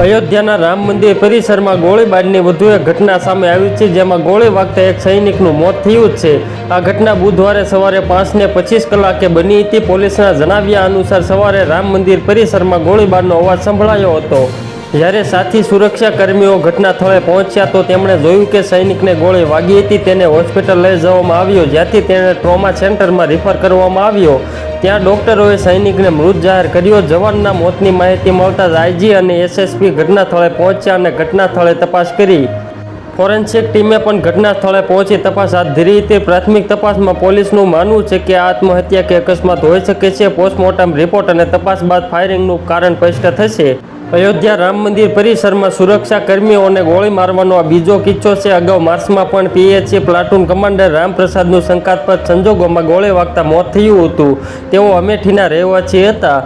અયોધ્યાના રામ મંદિર પરિસરમાં ગોળીબારની વધુ એક ઘટના સામે આવી છે, જેમાં ગોળી વાગતા એક સૈનિકનું મોત થયું છે. આ ઘટના બુધવારે સવારે પાંચને પચીસ કલાકે બની હતી. પોલીસના જણાવ્યા અનુસાર સવારે રામ મંદિર પરિસરમાં ગોળીબારનો અવાજ સંભળાયો હતો. જ્યારે સાથી સુરક્ષા કર્મીઓ ઘટના સ્થળે પહોંચ્યા તો તેમણે જોયું કે સૈનિકને ગોળી વાગી હતી. તેને હોસ્પિટલ લઈ જવામાં આવ્યો, જ્યાંથી તેને ટ્રોમા સેન્ટરમાં રિફર કરવામાં આવ્યો. ત્યાં ડોક્ટરોએ સૈનિકને મૃત જાહેર કર્યો. જવાનના મોતની માહિતી મળતા જ આઈજી અને એસએસપી ઘટના સ્થળે પહોંચ્યા અને ઘટના સ્થળે તપાસ કરી. ફોરેન્સિક ટીમે પણ ઘટના સ્થળે પહોંચી તપાસ હાથ ધરી હતી. પ્રાથમિક તપાસમાં પોલીસનું માનવું છે કે આત્મહત્યા કે અકસ્માત હોઈ શકે છે. પોસ્ટમોર્ટમ રિપોર્ટ અને તપાસ બાદ ફાયરિંગનું કારણ સ્પષ્ટ થશે. અયોધ્યા રામ મંદિર પરિસરમાં સુરક્ષા કર્મીઓને ગોળી મારવાનો આ બીજો કિસ્સો છે. અગાઉ માર્ચમાં પણ પીએચસી પ્લાટૂન કમાન્ડર રામપ્રસાદનું શંકાસ્પદ સંજોગોમાં ગોળી વાગતા મોત થયું હતું. તેઓ અમેઠીના રહેવાસી હતા.